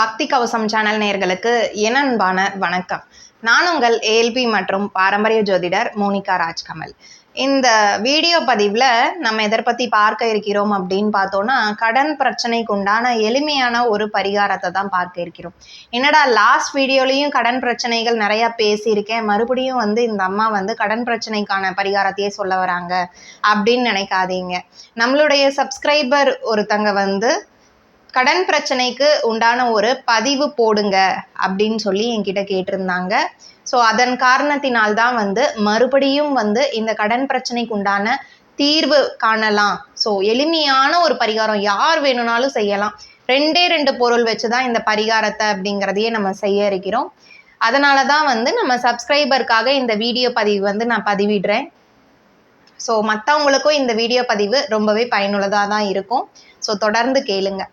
பக்தி கவசம் சேனல் நேயர்களுக்கு இனன்பான வணக்கம். நான் உங்கள் ஏஎல்பி மற்றும் பாரம்பரிய ஜோதிடர் மோனிகா ராஜ்கமல். இந்த வீடியோ பதிவில் நம்ம எதை பற்றி பார்க்க இருக்கிறோம் அப்படின்னு பார்த்தோன்னா கடன் பிரச்சனைக்கு உண்டான எளிமையான ஒரு பரிகாரத்தை தான் பார்க்க இருக்கிறோம். என்னடா லாஸ்ட் வீடியோலையும் கடன் பிரச்சனைகள் நிறையா பேசியிருக்கேன். மறுபடியும் வந்து இந்த அம்மா வந்து கடன் பிரச்சனைக்கான பரிகாரத்தையே சொல்ல வராங்க அப்படின்னு நினைக்காதீங்க. நம்மளுடைய சப்ஸ்கிரைபர் ஒருத்தங்க வந்து கடன் பிரச்சனைக்கு உண்டான ஒரு பதிவு போடுங்க அப்படின்னு சொல்லி என்கிட்ட கேட்டிருந்தாங்க. ஸோ அதன் காரணத்தினால் தான் வந்து மறுபடியும் வந்து இந்த கடன் பிரச்சனைக்கு உண்டான தீர்வு காணலாம். ஸோ எளிமையான ஒரு பரிகாரம் யார் வேணும்னாலும் செய்யலாம். ரெண்டே ரெண்டு பொருள் வச்சு தான் இந்த பரிகாரத்தை அப்படிங்கிறதையே நம்ம செய்ய இருக்கிறோம். அதனால தான் வந்து நம்ம சப்ஸ்கிரைபருக்காக இந்த வீடியோ பதிவு வந்து நான் பதிவிடுறேன். ஸோ மற்றவங்களுக்கும் இந்த வீடியோ பதிவு ரொம்பவே பயனுள்ளதாக தான் இருக்கும். ஸோ தொடர்ந்து கேளுங்கள்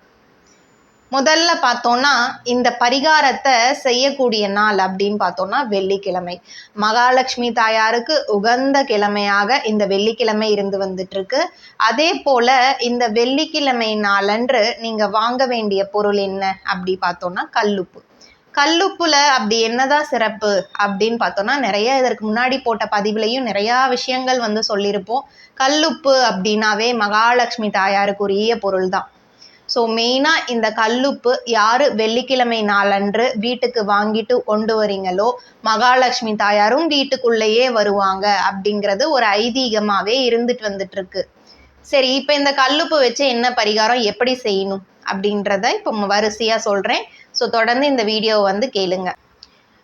முதல்ல பார்த்தோன்னா இந்த பரிகாரத்தை செய்யக்கூடிய நாள் அப்படின்னு பார்த்தோன்னா வெள்ளிக்கிழமை. மகாலட்சுமி தாயாருக்கு உகந்த கிழமையாக இந்த வெள்ளிக்கிழமை இருந்து வந்துட்டுருக்கு. அதே போல் இந்த வெள்ளிக்கிழமை நாளன்று நீங்கள் வாங்க வேண்டிய பொருள் என்ன அப்படி பார்த்தோன்னா கல்லுப்பு. கல்லுப்புல அப்படி என்னதான் சிறப்பு அப்படின்னு பார்த்தோம்னா நிறைய இதற்கு முன்னாடி போட்ட பதிவுலையும் நிறையா விஷயங்கள் வந்து சொல்லியிருப்போம். கல்லுப்பு அப்படின்னாவே மகாலட்சுமி தாயாருக்குரிய பொருள் தான் ஸோ மெயினாக இந்த கல்லுப்பு யார் வெள்ளிக்கிழமை நாளன்று வீட்டுக்கு வாங்கிட்டு கொண்டு வரீங்களோ மகாலட்சுமி தாயாரும் வீட்டுக்குள்ளேயே வருவாங்க அப்படிங்கிறது ஒரு ஐதீகமாகவே இருந்துட்டு வந்துட்டுருக்கு. சரி இப்போ இந்த கல்லுப்பு வச்சு என்ன பரிகாரம் எப்படி செய்யணும் அப்படின்றத இப்போ வரிசையாக சொல்கிறேன் ஸோ தொடர்ந்து இந்த வீடியோவை வந்து கேளுங்க.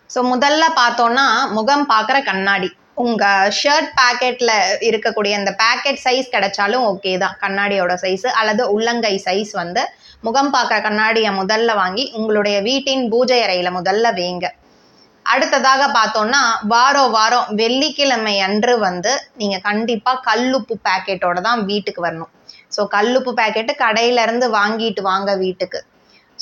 ஸோ முதல்ல பார்த்தோன்னா முகம் பார்க்குற கண்ணாடி. உங்கள் ஷர்ட் பேக்கெட்டில் இருக்கக்கூடிய அந்த பேக்கெட் சைஸ் கிடைச்சாலும் ஓகே தான். கண்ணாடியோட சைஸு அல்லது உள்ளங்கை சைஸ் வந்து முகம் பார்க்குற கண்ணாடியை முதல்ல வாங்கி உங்களுடைய வீட்டின் பூஜை அறையில் முதல்ல வைங்க. அடுத்ததாக பார்த்தோன்னா வாரம் வாரம் வெள்ளிக்கிழமை அன்று வந்து நீங்கள் கண்டிப்பாக கல்லுப்பு பேக்கெட்டோட தான் வீட்டுக்கு வரணும். ஸோ கல்லுப்பு பேக்கெட்டு கடையிலேருந்து வாங்கிட்டு வாங்க வீட்டுக்கு.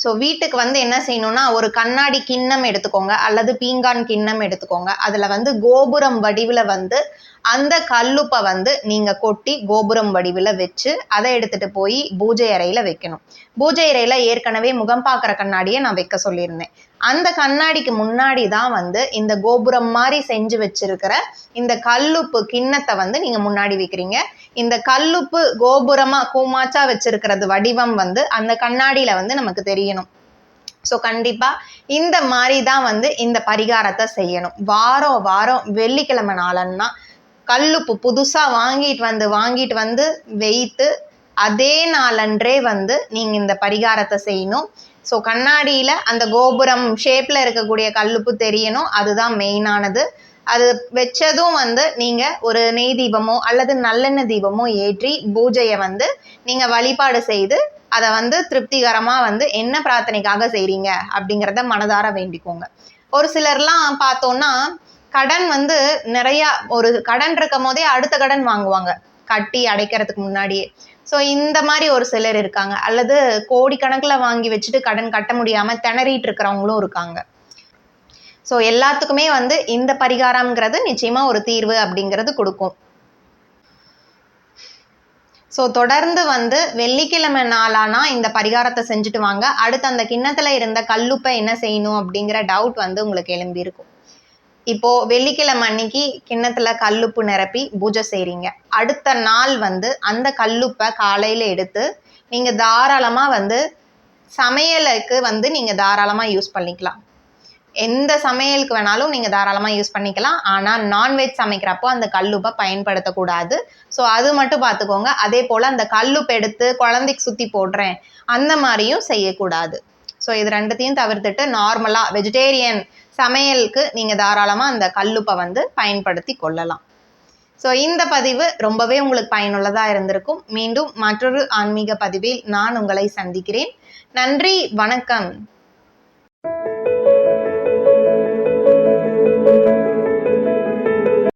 ஸோ வீட்டுக்கு வந்து என்ன செய்யணும்னா ஒரு கண்ணாடி கிண்ணம் எடுத்துக்கோங்க அல்லது பீங்கான் கிண்ணம் எடுத்துக்கோங்க. அதில் வந்து கோபுரம் வடிவில் வந்து அந்த கல்லுப்பை வந்து நீங்கள் கொட்டி கோபுரம் வடிவில் வச்சு அதை எடுத்துகிட்டு போய் பூஜை அறையில் வைக்கணும். பூஜை அறையில் ஏற்கனவே முகம் பார்க்குற கண்ணாடியை நான் வைக்க சொல்லியிருந்தேன். அந்த கண்ணாடிக்கு முன்னாடி தான் வந்து இந்த கோபுரம் மாதிரி செஞ்சு வச்சிருக்கிற இந்த கல்லுப்பு கிண்ணத்தை வந்து நீங்கள் முன்னாடி வைக்கிறீங்க. இந்த கல்லுப்பு கோபுரமாக கூமாச்சா வச்சிருக்கிறது வடிவம் வந்து அந்த கண்ணாடியில் வந்து நமக்கு தெரியணும். ஸோ கண்டிப்பாக இந்த மாதிரி தான் வந்து இந்த பரிகாரத்தை செய்யணும். வாரம் வாரம் வெள்ளிக்கிழமை நாளன்னா கல்லுப்பு புதுசாக வாங்கிட்டு வந்து வாங்கிட்டு வந்து வைத்து அதே நாளன்றே வந்து நீங்கள் இந்த பரிகாரத்தை செய்யணும். ஸோ கண்ணாடியில் அந்த கோபுரம் ஷேப்பில் இருக்கக்கூடிய கல்லுப்பு தெரியணும். அதுதான் மெயினானது அது வச்சதும் வந்து நீங்கள் ஒரு நெய் தீபமோ அல்லது நல்லெண்ணெய் தீபமோ ஏற்றி பூஜையை வந்து நீங்கள் வழிபாடு செய்து அதை வந்து திருப்திகரமாக வந்து என்ன பிரார்த்தனைக்காக செய்கிறீங்க அப்படிங்கிறத மனதார வேண்டிக்கோங்க. ஒரு சிலர்லாம் பார்த்தோன்னா கடன் வந்து நிறையா ஒரு கடன் இருக்கும் போதே அடுத்த கடன் வாங்குவாங்க. கட்டி அடைக்கிறதுக்கு முன்னாடியே ஸோ இந்த மாதிரி ஒரு சிலர் இருக்காங்க. அல்லது கோடிக்கணக்கில் வாங்கி வச்சுட்டு கடன் கட்ட முடியாமல் திணறிட்டு இருக்கிறவங்களும் இருக்காங்க. ஸோ எல்லாத்துக்குமே வந்து இந்த பரிகாரம்ங்கிறது நிச்சயமாக ஒரு தீர்வு அப்படிங்கிறது கொடுக்கும். ஸோ தொடர்ந்து வந்து வெள்ளிக்கிழமை நாளானா இந்த பரிகாரத்தை செஞ்சுட்டு வாங்க. அடுத்து அந்த கிண்ணத்தில் இருந்த கல்லுப்பை என்ன செய்யணும் அப்படிங்கிற டவுட் வந்து உங்களுக்கு எழும்பியிருக்கும். இப்போ வெள்ளிக்கிழமை அன்னைக்கு கிண்ணத்துல கல்லுப்பு நிரப்பி பூஜை செய்றீங்க. அடுத்த நாள் வந்து அந்த கல்லுப்பை காலையில எடுத்து நீங்க தாராளமா வந்து சமையலுக்கு வந்து நீங்க தாராளமா யூஸ் பண்ணிக்கலாம். எந்த சமையலுக்கு வேணாலும் நீங்கள் தாராளமாக யூஸ் பண்ணிக்கலாம். ஆனால் நான்வெஜ் சமைக்கிறப்போ அந்த கல்லுப்பை பயன்படுத்தக்கூடாது. ஸோ அது மட்டும் பார்த்துக்கோங்க. அதே போல் அந்த கல்லுப்பு எடுத்து குழந்தைக்கு சுற்றி போடுறேன். அந்த மாதிரியும் செய்யக்கூடாது. ஸோ இது ரெண்டுத்தையும் தவிர்த்துட்டு நார்மலாக வெஜிடேரியன் சமையலுக்கு நீங்கள் தாராளமாக அந்த கல்லுப்பை வந்து பயன்படுத்தி கொள்ளலாம். ஸோ இந்த பதிவு ரொம்பவே உங்களுக்கு பயனுள்ளதாக இருந்திருக்கும். மீண்டும் மற்றொரு ஆன்மீக பதிவில் நான் உங்களை சந்திக்கிறேன். நன்றி வணக்கம்.